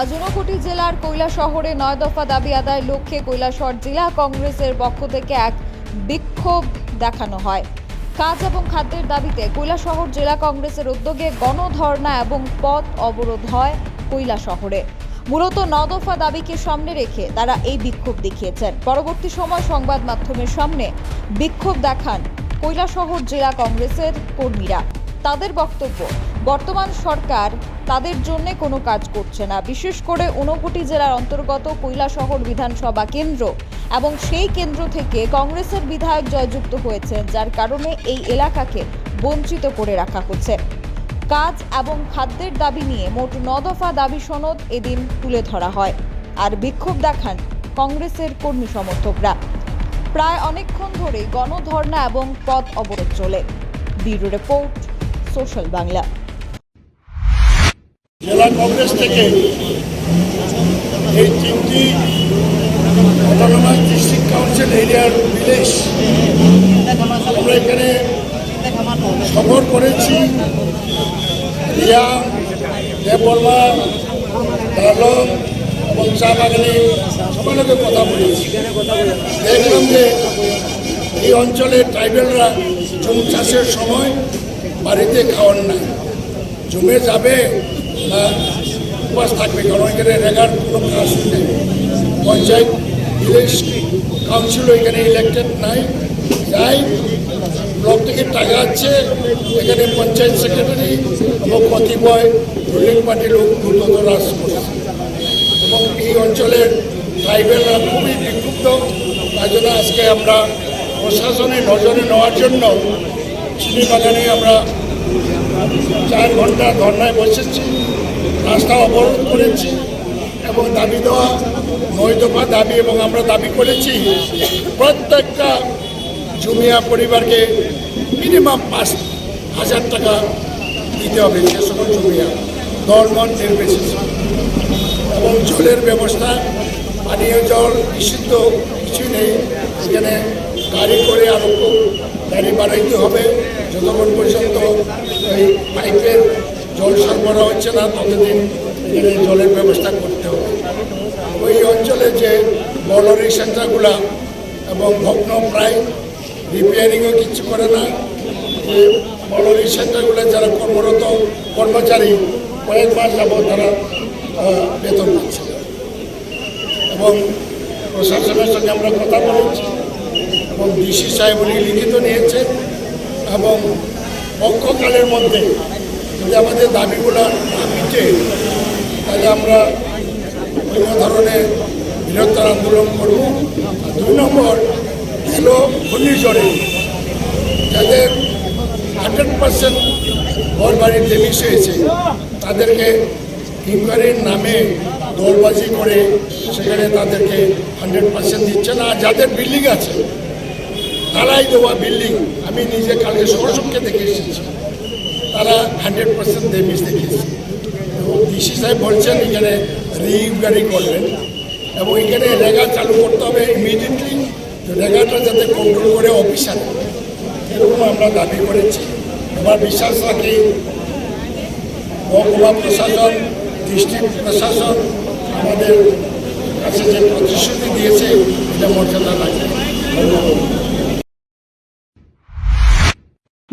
আজ জেলার শহরে নয় দফা দাবি আদায় লক্ষ্যে কৈলাসহর জেলা কংগ্রেসের পক্ষ থেকে এক বিক্ষোভ দেখানো হয়। কাজ এবং খাদ্যের দাবিতে কৈলাসহর জেলা কংগ্রেসের উদ্যোগে গণধর্ণা এবং পথ অবরোধ হয় কৈলা শহরে। মূলত নদফা দাবিকে সামনে রেখে তারা এই বিক্ষোভ দেখিয়েছেন। পরবর্তী সময় সংবাদ মাধ্যমের সামনে বিক্ষোভ দেখান কৈলাসহর জেলা কংগ্রেসের কর্মীরা। তাদের বক্তব্য বর্তমান সরকার তাদের জন্য কোনো কাজ করছে না। বিশেষ করে ঊনকোটি জেলার অন্তর্গত কৈলাসহর বিধানসভা কেন্দ্র এবং সেই কেন্দ্র থেকে কংগ্রেসের বিধায়ক জয়যুক্ত হয়েছেন, যার কারণে এই এলাকাকে বঞ্চিত করে রাখা হচ্ছে। কাজ এবং খাদ্যের দাবি নিয়ে মোট ন দফা দাবি সনদ এদিন তুলে ধরা হয়। আর বিক্ষোভ দেখান কংগ্রেসের কর্মী সমর্থকরা। প্রায় অনেকক্ষণ ধরে গণধর্ণা এবং পথ অবরোধ চলে। Bureau report, social Bangla. জেলা কংগ্রেস থেকে এই তিনটি ডিস্ট্রিক্ট কাউন্সিল এরিয়ার ভিলেজ আমরা এখানে সফর করেছি। রিয়া দেববর্মা ডালম এবং চা বাগানে সবার কথা বলেছি। দেখলাম যে এই অঞ্চলের ট্রাইবেলরা জুম চাষের সময় বাড়িতে খাওয়ার নাই। জমে যাবে উপাস থাকবে, কারণ এখানে রেগার কোনো নেই পঞ্চায়েত ভিলেজ কাউন্সিল এখানে ইলেক্টেড নাই। যাই ব্লক থেকে টাকা আছে, এখানে পঞ্চায়েত সেক্রেটারি এবং কতিপয় রুলিং পার্টির লোক দ্রুত করছে। এবং এই অঞ্চলের ট্রাইবেলরা খুবই বিক্ষুব্ধ। তাই জন্য আজকে আমরা প্রশাসনের নজরে নেওয়ার জন্য চিনি বাগানে আমরা চার ঘণ্টা ধর্নায় বসেছি। রাস্তা অবরোধ করেছি এবং দাবি দেওয়া নয় দফা দাবি এবং আমরা দাবি করেছি প্রত্যেকটা জুমিয়া পরিবারকে মিনিমাম পাঁচ হাজার টাকা দিতে হবে সে সকল জুমিয়া দল মন নির্বিশেষে এবং জলের ব্যবস্থা, পানীয় জল নিষিদ্ধ কিছু নেই। সেখানে গাড়ি করে আরও গাড়ি বাড়াইতে হবে। যতক্ষণ পর্যন্ত এই পাইপের জল সরবরাহ হচ্ছে না, ততদিন এখানে জলের ব্যবস্থা করতে হবে ওই অঞ্চলে যে বলরি সেন্টারগুলা এবং ভগ্ন প্রায় রিপেয়ারিংও কিছু করে না, যে বলরি সেন্টারগুলো যারা কর্মরত কর্মচারী, কয়েক মাস যাবত তারা বেতন পাচ্ছে। এবং প্রশাসনের সঙ্গে আমরা কথা বলেছি, এবং ডিসি সাহেব উনি লিখিত নিয়েছে এবং পক্ষকালের মধ্যে যদি আমাদের দাবিগুলো না মিটে তাহলে আমরা অন্য ধরনের বৃহত্তর আন্দোলন করব। দুই নম্বর গেল ঘূর্ণিঝড়ে, যাদের হান্ড্রেড পার্সেন্ট ঘর বাড়ির ডেমিস হয়েছে, তাদেরকে ইনকোয়ারির নামে দলবাজি করে সেখানে তাদেরকে হান্ড্রেড পার্সেন্ট দিচ্ছে না। যাদের বিল্ডিং আছে, ঢালাই দেওয়া বিল্ডিং, আমি নিজে কালকে সরসবকে দেখে এসেছি। তারা হান্ড্রেড পার্সেন্ট ডেমিস দেখিয়েছে। এবং ডিসি সাহেব বলছেন এখানে রিইনকোয়ারি করবেন। এবং এখানে রেগা চালু করতে হবে ইমিডিয়েটলি রেগাটা যাতে কন্ট্রোল করে অফিসার এরকম আমরা দাবি করেছি। এবার বিশ্বাস রাখি মহকুমা প্রশাসন ডিস্ট্রিক্ট প্রশাসন আমাদের কাছে যে প্রতিশ্রুতি দিয়েছে, এটা মর্যাদা লাগবে ধন্যবাদ।